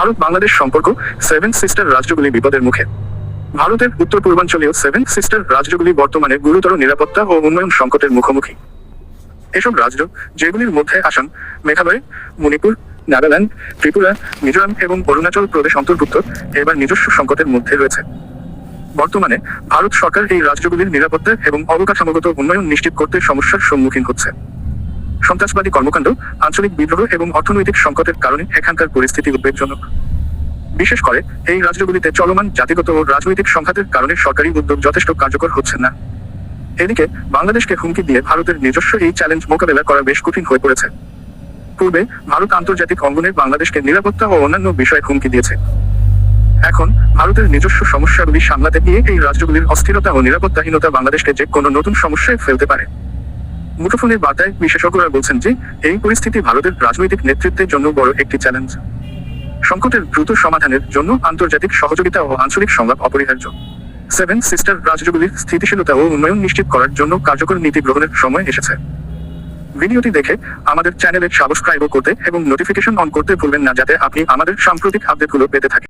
ভারত বাংলাদেশ সম্পর্ক seven sister রাজ্যগুলি বিপদের মুখে। ভারতের উত্তর পূর্বাঞ্চলীয় সেভেন সিস্টার রাজ্যগুলি বর্তমানে গুরুতর নিরাপত্তা ও উন্নয়ন সংকটের মুখোমুখি। এসব রাজ্য যেগুলির মধ্যে আসাম, মেঘালয়, মণিপুর, নাগাল্যান্ড, ত্রিপুরা, মিজোরাম এবং অরুণাচল প্রদেশ অন্তর্ভুক্ত এবার নিজস্ব সংকটের মধ্যে রয়েছে। বর্তমানে ভারত সরকার এই রাজ্যগুলির নিরাপত্তা এবং অবকাঠামোগত উন্নয়ন নিশ্চিত করতে সমস্যার সম্মুখীন হচ্ছে। সন্ত্রাসবাদী কর্মকাণ্ড, আঞ্চলিক বিদ্রোহ এবং অর্থনৈতিক সংকটের কারণে এখানকার পরিস্থিতি উদ্বেগজনক। বিশেষ করে, এই রাজ্যগুলিতে চলমান জাতিগত ও রাজনৈতিক সংঘাতের কারণে সরকারি উদ্যোগ যথেষ্ট কার্যকর হচ্ছে না। এদিকে, বাংলাদেশকে হুমকি দিয়ে ভারতের নিজস্ব এই চ্যালেঞ্জ মোকাবেলা করা বেশ কঠিন হয়ে পড়েছে। পূর্বে, ভারত আন্তর্জাতিক অঙ্গনে বাংলাদেশকে নিরাপত্তা ও অন্যান্য বিষয়ে হুমকি দিয়েছে। এখন, ভারতের নিজস্ব সমস্যাগুলি সামলাতে গিয়ে এই রাজ্যগুলির অস্থিরতা ও নিরাপত্তাহীনতা বাংলাদেশকে যে কোনো নতুন সমস্যায় ফেলতে পারে। মুঠোফোনের বার্তায় বিশেষজ্ঞরা বলছেন যে, এই পরিস্থিতি ভারতের রাজনৈতিক নেতৃত্বের জন্য বড় একটি চ্যালেঞ্জ সংকটের দ্রুত সমাধানের জন্য আন্তর্জাতিক সহযোগিতা ও আঞ্চলিক সংলাপ অপরিহার্য। সেভেন সিস্টার রাজ্যগুলির স্থিতিশীলতা ও উন্নয়ন নিশ্চিত করার জন্য কার্যকর নীতি গ্রহণের সময় এসেছে। ভিডিওটি দেখে আমাদের চ্যানেলে সাবস্ক্রাইব করতে এবং নোটিফিকেশন অন করতে ভুলবেন না, যাতে আপনি আমাদের সাম্প্রতিক আপডেটগুলো পেতে থাকেন।